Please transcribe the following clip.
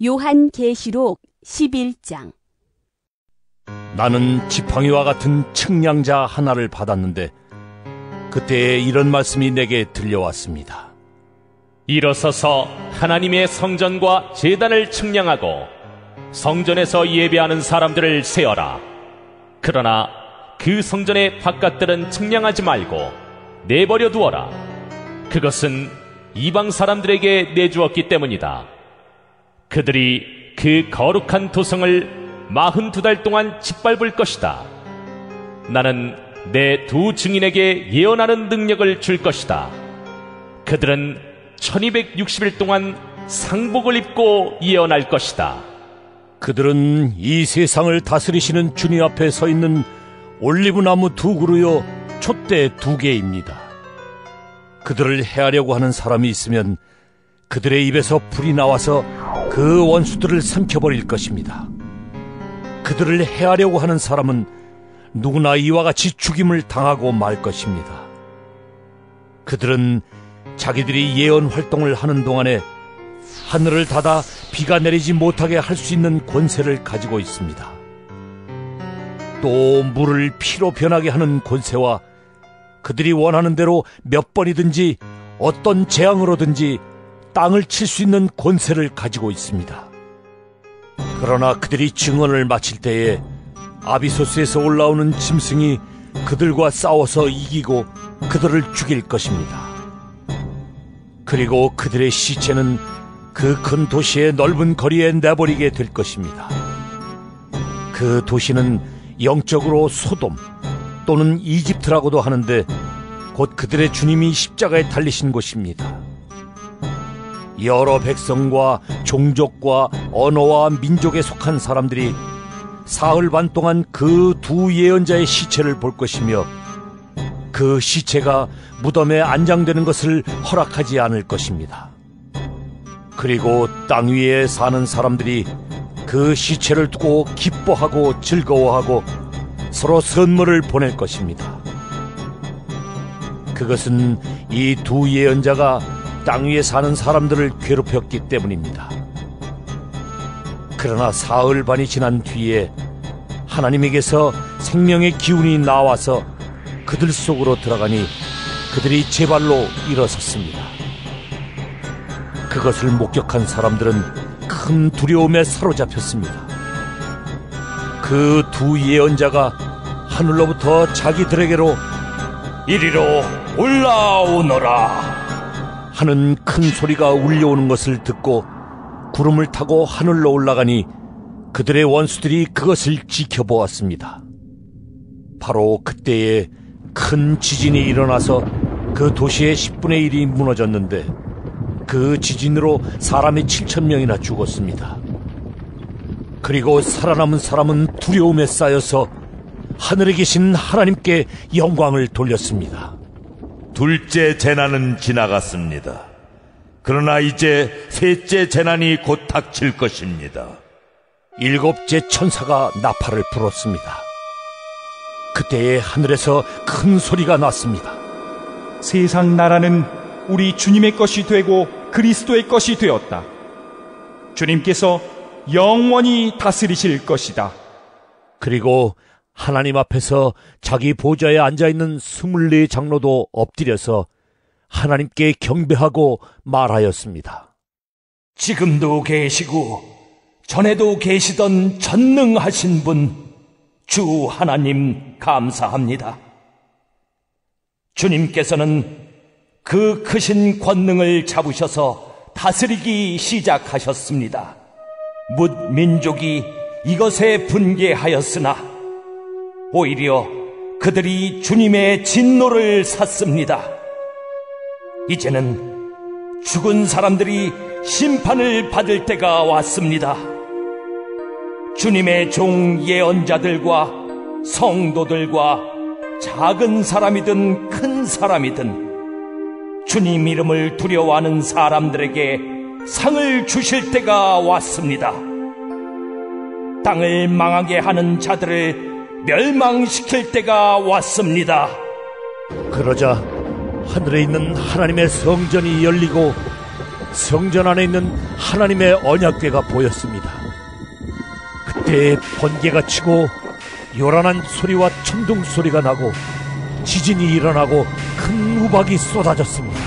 요한계시록 11장 나는 지팡이와 같은 측량자 하나를 받았는데 그때에 이런 말씀이 내게 들려왔습니다. 일어서서 하나님의 성전과 제단을 측량하고 성전에서 예배하는 사람들을 세어라. 그러나 그 성전의 바깥들은 측량하지 말고 내버려 두어라. 그것은 이방 사람들에게 내주었기 때문이다. 그들이 그 거룩한 도성을 마흔 두 달 동안 짓밟을 것이다. 나는 내 두 증인에게 예언하는 능력을 줄 것이다. 그들은 1260일 동안 상복을 입고 예언할 것이다. 그들은 이 세상을 다스리시는 주님 앞에 서 있는 올리브나무 두 그루요 촛대 두 개입니다. 그들을 해하려고 하는 사람이 있으면 그들의 입에서 불이 나와서 그 원수들을 삼켜버릴 것입니다. 그들을 해하려고 하는 사람은 누구나 이와 같이 죽임을 당하고 말 것입니다. 그들은 자기들이 예언 활동을 하는 동안에 하늘을 닫아 비가 내리지 못하게 할 수 있는 권세를 가지고 있습니다. 또 물을 피로 변하게 하는 권세와 그들이 원하는 대로 몇 번이든지 어떤 재앙으로든지 땅을 칠 수 있는 권세를 가지고 있습니다. 그러나 그들이 증언을 마칠 때에 아비소스에서 올라오는 짐승이 그들과 싸워서 이기고 그들을 죽일 것입니다. 그리고 그들의 시체는 그 큰 도시의 넓은 거리에 내버리게 될 것입니다. 그 도시는 영적으로 소돔 또는 이집트라고도 하는데 곧 그들의 주님이 십자가에 달리신 곳입니다. 여러 백성과 종족과 언어와 민족에 속한 사람들이 사흘 반 동안 그 두 예언자의 시체를 볼 것이며 그 시체가 무덤에 안장되는 것을 허락하지 않을 것입니다. 그리고 땅 위에 사는 사람들이 그 시체를 두고 기뻐하고 즐거워하고 서로 선물을 보낼 것입니다. 그것은 이 두 예언자가 땅 위에 사는 사람들을 괴롭혔기 때문입니다. 그러나 사흘 반이 지난 뒤에 하나님에게서 생명의 기운이 나와서 그들 속으로 들어가니 그들이 제 발로 일어섰습니다. 그것을 목격한 사람들은 큰 두려움에 사로잡혔습니다. 그 두 예언자가 하늘로부터 자기들에게로 이리로 올라오너라 하는 큰 소리가 울려오는 것을 듣고 구름을 타고 하늘로 올라가니 그들의 원수들이 그것을 지켜보았습니다. 바로 그때에 큰 지진이 일어나서 그 도시의 10분의 1이 무너졌는데 그 지진으로 사람이 7천 명이나 죽었습니다. 그리고 살아남은 사람은 두려움에 쌓여서 하늘에 계신 하나님께 영광을 돌렸습니다. 둘째 재난은 지나갔습니다. 그러나 이제 셋째 재난이 곧 닥칠 것입니다. 일곱째 천사가 나팔을 불었습니다. 그때에 하늘에서 큰 소리가 났습니다. 세상 나라는 우리 주님의 것이 되고 그리스도의 것이 되었다. 주님께서 영원히 다스리실 것이다. 그리고 하나님 앞에서 자기 보좌에 앉아 있는 스물네 장로도 엎드려서 하나님께 경배하고 말하였습니다. 지금도 계시고 전에도 계시던 전능하신 분 주 하나님 감사합니다. 주님께서는 그 크신 권능을 잡으셔서 다스리기 시작하셨습니다. 묻 민족이 이것에 분개하였으나 오히려 그들이 주님의 진노를 샀습니다. 이제는 죽은 사람들이 심판을 받을 때가 왔습니다. 주님의 종 예언자들과 성도들과 작은 사람이든 큰 사람이든 주님 이름을 두려워하는 사람들에게 상을 주실 때가 왔습니다. 땅을 망하게 하는 자들을 멸망시킬 때가 왔습니다. 그러자 하늘에 있는 하나님의 성전이 열리고 성전 안에 있는 하나님의 언약궤가 보였습니다. 그때 번개가 치고 요란한 소리와 천둥 소리가 나고 지진이 일어나고 큰 우박이 쏟아졌습니다.